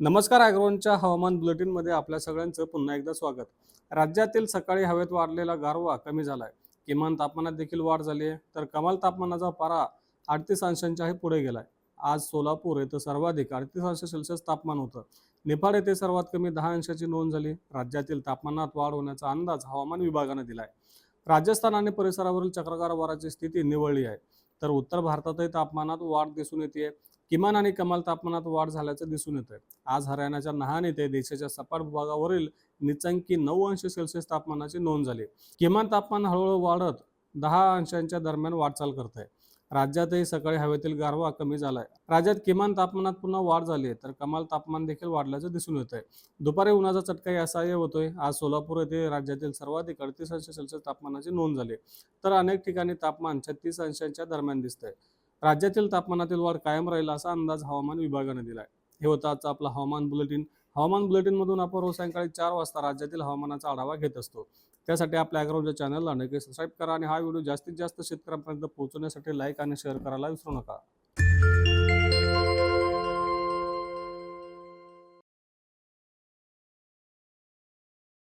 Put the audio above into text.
नमस्कार अॅग्रोनच्या हवामान बुलेटिनमध्ये आपल्या सगळ्यांचं पुन्हा एकदा स्वागत. राज्यातील सकाळी हवेत वाढलेला गारवा कमी झालाय. किमान तापमानात देखील वाढ झाली आहे तर कमाल तापमानाचा पारा अडतीस अंशांच्याही पुढे गेलाय. आज सोलापूर येथे सर्वाधिक अडतीस अंश सेल्सिअस तापमान होतं. निफाड येथे सर्वात कमी दहा अंशाची नोंद झाली. राज्यातील तापमानात वाढ होण्याचा अंदाज हवामान विभागाने दिलाय. राजस्थान आणि परिसरावरील चक्रकार वाराची स्थिती निवळली आहे. तर उत्तर भारतातही तापमानात वाढ दिसून येते. किमान आणि कमाल तापमानात वाढ झाल्याचं दिसून येतंय आज हरियाणाच्या नहान येथे देशाच्या सपाट भागावरील निचांकी नऊ अंश सेल्सिअस तापमानाची नोंद झाली. किमान तापमान हळूहळू वाढत दहा अंशांच्या दरम्यान वाटचाल करत आहे राज्यातही सकाळी हवेतील गारवा कमी झालाय. राज्यात किमान तापमानात पुन्हा वाढ झाली आहे तर कमाल तापमान देखील वाढल्याचं दिसून येत आहे दुपारी उन्हाचा चटकाही असाही होतोय. आज सोलापूर येथे राज्यातील सर्वाधिक अडतीस अंश सेल्सिअस तापमानाची नोंद झाली तर अनेक ठिकाणी तापमान छत्तीस अंशांच्या दरम्यान दिसतंय. राज्यातील तापमानातील वाढ कायम राहील असा अंदाज हवामान विभागाने दिलाय. हे होतं आजचं आपलं हवामान बुलेटिन. हवामान बुलेटिनमधून आपण रोज सायंकाळी चार वाजता राज्यातील हवामानाचा आढावा घेत असतो. त्यासाठी आपल्या अॅग्राऊंडच्या चॅनलला नक्की सबस्क्राईब करा आणि हा व्हिडिओ जास्तीत जास्त शेतकऱ्यांपर्यंत पोहोचवण्यासाठी लाईक आणि शेअर करायला विसरू नका.